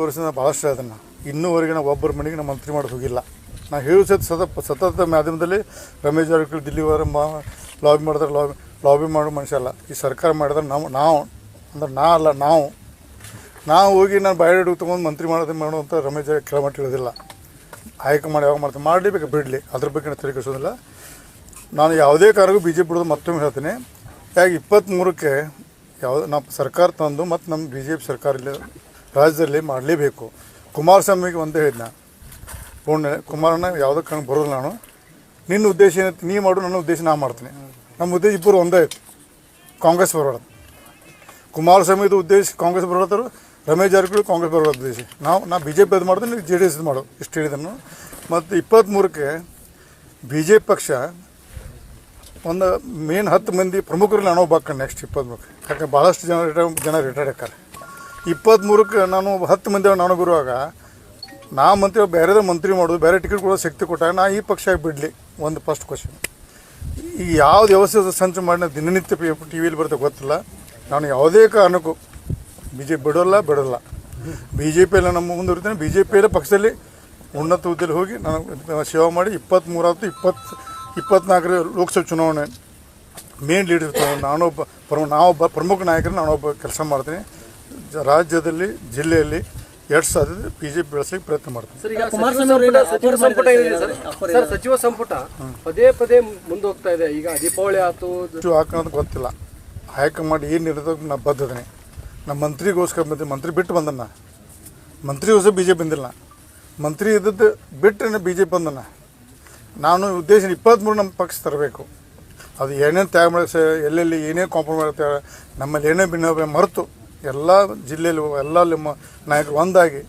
ವರ್ಷದಿಂದ ಭಾಳಷ್ಟು ಅದನ್ನು. ಇನ್ನೂವರೆಗೆ ನಾವು ಒಬ್ಬರ ಮನೆಗೆ ನಾವು ಮಂತ್ರಿ ಮಾಡೋದು ಹೋಗಿಲ್ಲ. ನಾ ಹೇಳು ಸತ್ ಸತತ ಸತತ ಮಾಧ್ಯಮದಲ್ಲಿ ರಮೇಶ್ ಜಾರಕಿಹೊಳಿ ದಿಲ್ಲಿವರೆ ಮಾ ಲಾಬಿ ಮಾಡಿದ್ರೆ ಲಾಬಿ ಲಾಬಿ ಮಾಡೋ ಮನುಷ್ಯ ಅಲ್ಲ. ಈ ಸರ್ಕಾರ ಮಾಡಿದ್ರೆ ನಾವು ನಾವು, ಅಂದ್ರೆ ನಾ ಅಲ್ಲ, ನಾವು. ನಾವು ಹೋಗಿ ನಾನು ಬಯೋಡೇಟ್ ತೊಗೊಂಡು ಮಂತ್ರಿ ಮಾಡೋದು ಮಾಡುವಂಥ ರಮೇಶ್ ಜಾರಕಿಹೊಳಿ ಕೆಳಮಟ್ಟ ಇಳೋದಿಲ್ಲ ಮಾಡಿ ಯಾವಾಗ ಮಾಡ್ತೀನಿ? ಮಾಡಲೇಬೇಕು, ಬಿಡಲಿ. ಅದ್ರ ಬಗ್ಗೆ ನಾನು ತಲೆ ಕೆಡಿಸೋದಿಲ್ಲ ನಾನು ಯಾವುದೇ ಕಾರಣಕ್ಕೂ ಬಿ ಜೆ ಪಿ ಬಿಡೋದು ಮತ್ತೊಮ್ಮೆ ಹೇಳ್ತೀನಿ. ಯಾಕೆ ಇಪ್ಪತ್ತ್ಮೂರಕ್ಕೆ ಯಾವುದು ನಾವು ಸರ್ಕಾರ ತಂದು ಮತ್ತು ನಮ್ಮ ಬಿ ಜೆ ಪಿ ಸರ್ಕಾರ ಇಲ್ಲಿ. ರಾಜ್ಯದಲ್ಲಿ ಮಾಡಲೇಬೇಕು. ಕುಮಾರಸ್ವಾಮಿಗೆ ಒಂದೇ ಹೇಳಿದ್ನ. ಪೂರ್ಣ ಕುಮಾರಣ್ಣ ಯಾವುದೋ ಕಾರಣ ಬರೋಲ್ಲ ನಾನು. ನಿನ್ನ ಉದ್ದೇಶ ಏನೈತಿ? ನೀ ಮಾಡು, ನನ್ನ ಉದ್ದೇಶ ನಾ ಮಾಡ್ತೀನಿ. ನಮ್ಮ ಉದ್ದೇಶ ಇಬ್ಬರು ಒಂದೇ ಐತಿ. ಕಾಂಗ್ರೆಸ್ ಬರೋದು ಕುಮಾರಸ್ವಾಮಿದು ಉದ್ದೇಶ ಕಾಂಗ್ರೆಸ್ ಬರೋದ್ರು ರಮೇಶ್ ಜಾರಕಿಹೊಳಿ ಕಾಂಗ್ರೆಸ್ ಬರೋ ಉದ್ದೇಶ. ನಾವು, ನಾ ಬಿ ಜೆ ಪಿ ಅದು ಮಾಡಿದ್ರೆ ಜೆ ಡಿ ಎಸ್ ಮಾಡು. ಇಷ್ಟು ಹೇಳಿದನು ಮತ್ತು ಇಪ್ಪತ್ತ್ಮೂರಕ್ಕೆ ಬಿ ಜೆ ಪಿ ಪಕ್ಷ ಒಂದು ಮೇನ್ ಹತ್ತು ಮಂದಿ ಪ್ರಮುಖರಲ್ಲಿ ನಾನು ಒಬ್ಬ ನೆಕ್ಸ್ಟ್ ಇಪ್ಪತ್ತ್ಮೂರಕ್ಕೆ ಯಾಕೆ ಭಾಳಷ್ಟು ಜನ ರಿಟೈರ್ ಜನ ರಿಟೈರ್ಡ್ ಆಕಾರ ಇಪ್ಪತ್ತ್ಮೂರಕ್ಕೆ ನಾನು ಹತ್ತು ಮಂದಿ ನಾನು ಗುರುವಾಗ. ನಾ ಮಂತ್ರಿ, ಬೇರೆದ ಮಂತ್ರಿ ಮಾಡೋದು, ಬೇರೆ ಟಿಕೆಟ್ ಕೊಡೋ ಶಕ್ತಿ ಕೊಟ್ಟಾಗ ನಾ ಈ ಪಕ್ಷ ಬಿಡಲಿ, ಒಂದು ಫಸ್ಟ್ ಕ್ವಶನ್ ಈಗ ಯಾವ್ದು ವ್ಯವಸ್ಥೆ ಸಂಚು ಮಾಡಿನ ದಿನನಿತ್ಯ ಟಿ ವಿಲಿ ಬರುತ್ತೆ ಗೊತ್ತಿಲ್ಲ. ನಾನು ಯಾವುದೇ ಕಾರಣಕ್ಕೂ ಬಿ ಜೆ ಬಿಡೋಲ್ಲ ಬಿಡೋಲ್ಲ. ಬಿ ಜೆ ಪಿಯಲ್ಲಿ ನಮ್ಮ ಮುಂದುವರಿತೇನೆ ಬಿ ಜೆ ಪಿಯಲ್ಲೇ ಪಕ್ಷದಲ್ಲಿ ಉನ್ನತ ಹುದ್ದೆಯಲ್ಲಿ ಹೋಗಿ ನಾನು ಸೇವೆ ಮಾಡಿ ಇಪ್ಪತ್ತ್ಮೂರಾಯ್ತು ಇಪ್ಪತ್ತು ಇಪ್ಪತ್ನಾಲ್ಕರ ಲೋಕಸಭೆ ಚುನಾವಣೆ ಮೇನ್ ಲೀಡರ್ ನಾನೊಬ್ಬ ಪ್ರಮುಖ ನಾವೊಬ್ಬ ಪ್ರಮುಖ ನಾಯಕರು ನಾನೊಬ್ಬ ಕೆಲಸ ಮಾಡ್ತೀನಿ. ರಾಜ್ಯದಲ್ಲಿ ಜಿಲ್ಲೆಯಲ್ಲಿ ಎರಡು ಸಾವಿರದ ಬಿ ಜೆ ಪಿ ಬೆಳೆಸಲಿಕ್ಕೆ ಪ್ರಯತ್ನ ಮಾಡ್ತಾರೆ. ಸರ್ ಈಗ ಕುಮಾರಸ್ವಾಮಿ ಸಚಿವ ಸಂಪುಟ ಏನು ಸಚಿವ ಸಂಪುಟ ಏನಿದೆ ಸರ್? ಸರ್ ಸಚಿವ ಸಂಪುಟ ಪದೇ ಪದೇ ಮುಂದೋಗ್ತಾ ಇದೆ. ಈಗ ದೀಪಾವಳಿ ಆಯ್ತು. ಎಷ್ಟು ಹಾಕೋದು ಗೊತ್ತಿಲ್ಲ. ಹೈಕಮಾಂಡ್ ಏನು ಇರೋದಕ್ಕೆ ನಾ ಬದ್ಧದನೆ. ನಮ್ಮ ಮಂತ್ರಿಗೋಸ್ಕರ ಬಂದೆ. ಮಂತ್ರಿ ಬಿಟ್ಟು ಬಂದನ್ನ ಮಂತ್ರಿಗೋಸ್ಕರ ಬಿ ಜೆ ಪಿ ಬಂದಿಲ್ಲ ಮಂತ್ರಿ ಇದ್ದದ್ದು ಬಿಟ್ಟರೆ ಬಿ ಜೆ ಪಿ ಬಂದನ ನಾನು ಉದ್ದೇಶ ಇಪ್ಪತ್ತ್ಮೂರು ನಮ್ಮ ಪಕ್ಷ ತರಬೇಕು. ಅದು ಏನೇನು ತ್ಯಾಗ ಮಾಡಿ ಸರ್ ಎಲ್ಲೆಲ್ಲಿ ಏನೇ ಕಾಂಪ್ರಮೈಸ್ ನಮ್ಮಲ್ಲಿ ಏನೇ ಭಿನ್ನ ಮರೆತು ಎಲ್ಲ ಜಿಲ್ಲೆಯಲ್ಲಿ ಎಲ್ಲ ನಿಮ್ಮ ನಾಯಕರು ಒಂದಾಗಿ